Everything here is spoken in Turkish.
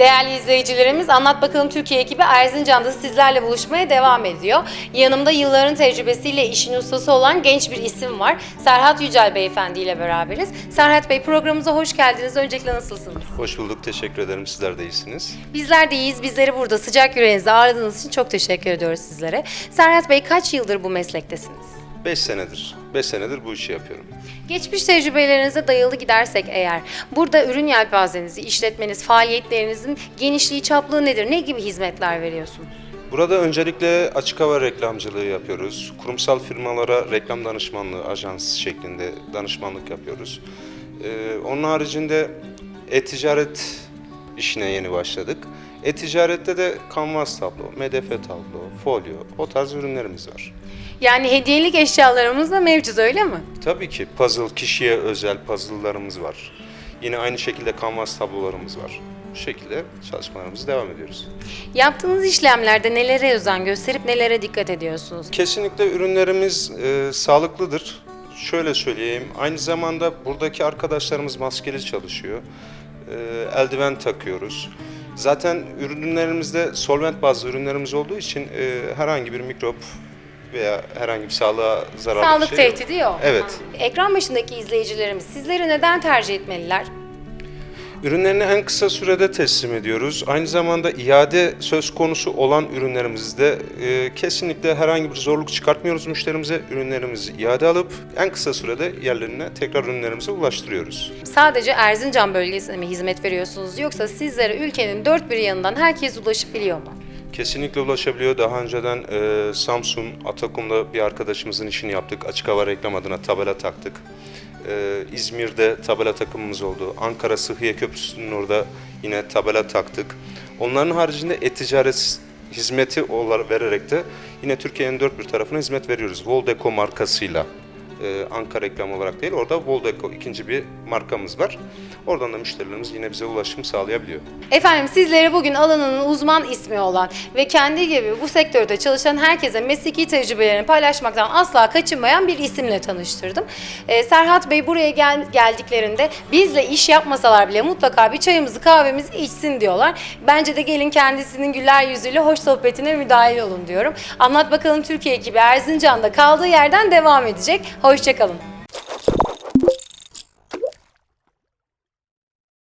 Değerli izleyicilerimiz Anlat Bakalım Türkiye ekibi Erzincan'da sizlerle buluşmaya devam ediyor. Yanımda yılların tecrübesiyle işin ustası olan genç bir isim var. Serhat Yücel Beyefendi ile beraberiz. Serhat Bey programımıza hoş geldiniz. Öncelikle nasılsınız? Hoş bulduk, teşekkür ederim. Sizler de iyisiniz. Bizler de iyiyiz. Bizleri burada sıcak yüreğinizle ağırladığınız için çok teşekkür ediyoruz sizlere. Serhat Bey kaç yıldır bu meslektesiniz? 5 senedir, 5 senedir bu işi yapıyorum. Geçmiş tecrübelerinize dayalı gidersek eğer, burada ürün yelpazenizi, işletmeniz, faaliyetlerinizin genişliği, çaplığı nedir? Ne gibi hizmetler veriyorsunuz? Burada öncelikle açık hava reklamcılığı yapıyoruz. Kurumsal firmalara reklam danışmanlığı, ajans şeklinde danışmanlık yapıyoruz. Ee, onun haricinde e-ticaret işine yeni başladık. E-ticarette de kanvas tablo, MDF tablo, folyo, o tarz ürünlerimiz var. Yani hediyelik eşyalarımız da mevcut öyle mi? Tabii ki puzzle, kişiye özel puzzle'larımız var. Yine aynı şekilde kanvas tablolarımız var. Bu şekilde çalışmalarımızı devam ediyoruz. Yaptığınız işlemlerde nelere özen gösterip nelere dikkat ediyorsunuz? Kesinlikle ürünlerimiz e, sağlıklıdır. Şöyle söyleyeyim, aynı zamanda buradaki arkadaşlarımız maskeli çalışıyor. E, eldiven takıyoruz. Zaten ürünlerimizde solvent bazlı ürünlerimiz olduğu için e, herhangi bir mikrop veya herhangi bir sağlığa zararlı Sağlık bir şey yok. tehdidi yok. Evet. Ekran başındaki izleyicilerimiz sizleri neden tercih etmeliler? Ürünlerini en kısa sürede teslim ediyoruz. Aynı zamanda iade söz konusu olan ürünlerimizde e, kesinlikle herhangi bir zorluk çıkartmıyoruz müşterimize. Ürünlerimizi iade alıp en kısa sürede yerlerine tekrar ürünlerimize ulaştırıyoruz. Sadece Erzincan bölgesine mi hizmet veriyorsunuz yoksa sizlere ülkenin dört bir yanından herkes ulaşabiliyor mu? Kesinlikle ulaşabiliyor. Daha önceden e, Samsun, Atakum'da bir arkadaşımızın işini yaptık. Açık hava reklam adına tabela taktık. E, İzmir'de tabela takımımız oldu. Ankara Sıhhiye Köprüsü'nün orada yine tabela taktık. Onların haricinde e-ticaret hizmeti olarak vererek de yine Türkiye'nin dört bir tarafına hizmet veriyoruz. Voldeco markasıyla. E, Ankara reklam olarak değil, orada Voldeco ikinci bir markamız var. Oradan da müşterilerimiz yine bize ulaşım sağlayabiliyor. Efendim sizlere bugün alanının uzman ismi olan ve kendi gibi bu sektörde çalışan herkese mesleki tecrübelerini paylaşmaktan asla kaçınmayan bir isimle tanıştırdım. Ee, Serhat Bey buraya gel- geldiklerinde bizle iş yapmasalar bile mutlaka bir çayımızı kahvemizi içsin diyorlar. Bence de gelin kendisinin güler yüzüyle hoş sohbetine müdahil olun diyorum. Anlat bakalım Türkiye ekibi Erzincan'da kaldığı yerden devam edecek. Hoşçakalın.